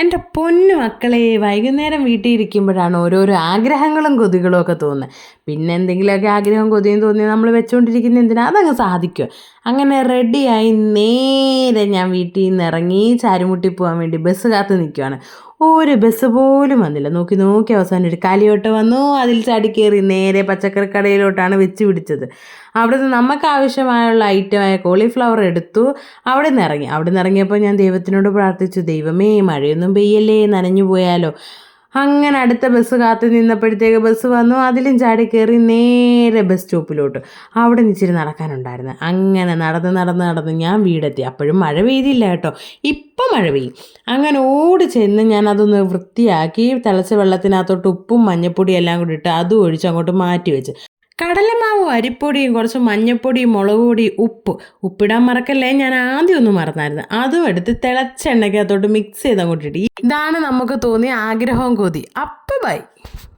എന്റെ പൊന്നു മക്കളെ വൈകുന്നേരം വീട്ടിൽ ഇരിക്കുമ്പോഴാണ് ഓരോരോ ആഗ്രഹങ്ങളും കൊതികളും ഒക്കെ തോന്നുന്നത്. പിന്നെ എന്തെങ്കിലുമൊക്കെ ആഗ്രഹം കൊതിയും തോന്നി നമ്മൾ വെച്ചുകൊണ്ടിരിക്കുന്ന എന്തിനാ? അതങ്ങ് സാധിക്കും അങ്ങനെ റെഡിയായി നേരെ ഞാൻ വീട്ടിൽ നിന്ന് ഇറങ്ങി ചാരുമുട്ടി പോകാൻ വേണ്ടി ബസ് കാത്ത് നിൽക്കുവാണ് ഒരു ബസ് പോലും വന്നില്ല. നോക്കി നോക്കി അവസാനം ഒരു കാലിയോട്ട് വന്നു. അതിൽ ചാടി നേരെ പച്ചക്കറി കടയിലോട്ടാണ് വെച്ച് പിടിച്ചത്. അവിടുന്ന് നമുക്ക് ആവശ്യമായുള്ള ഐറ്റമായ കോളിഫ്ലവർ എടുത്തു. അവിടെ നിന്ന് ഇറങ്ങി. അവിടെ നിന്ന് ഇറങ്ങിയപ്പോൾ ഞാൻ ദൈവത്തിനോട് പ്രാർത്ഥിച്ചു. ദൈവമേ മഴയൊന്നും പെയ്യല്ലേ? നനഞ്ഞു പോയാലോ? അങ്ങനെ അടുത്ത ബസ് കാത്തു നിന്നപ്പോഴത്തേക്ക് ബസ് വന്നു. അതിലും ചാടി കയറി നേരെ ബസ് സ്റ്റോപ്പിലോട്ട്. അവിടെ നിന്ന് ഇച്ചിരി നടക്കാനുണ്ടായിരുന്നു. അങ്ങനെ നടന്ന് നടന്ന് നടന്ന് ഞാൻ വീടെത്തി. അപ്പോഴും മഴ പെയ്തില്ല കേട്ടോ. ഇപ്പം മഴ പെയ്യും. അങ്ങനെ ഓടി ചെന്ന് ഞാൻ അതൊന്ന് വൃത്തിയാക്കി തിളച്ച വെള്ളത്തിനകത്തോട്ട് ഉപ്പും മഞ്ഞപ്പൊടിയും എല്ലാം കൂടി ഇട്ട് അതും ഒഴിച്ച് അങ്ങോട്ട് മാറ്റി വെച്ച്. കടലമാവും അരിപ്പൊടിയും കുറച്ച് മഞ്ഞപ്പൊടിയും മുളക് പൊടി ഉപ്പ്. ഉപ്പിടാൻ മറക്കല്ലേ? ഞാൻ ആദ്യം ഒന്ന് മറന്നായിരുന്നു. അതും എടുത്ത് തിളച്ച മിക്സ് ചെയ്ത് അങ്ങോട്ടിട്ട് ഇതാണ് നമുക്ക് തോന്നിയ ആഗ്രഹവും കൊതി. അപ്പം ബൈ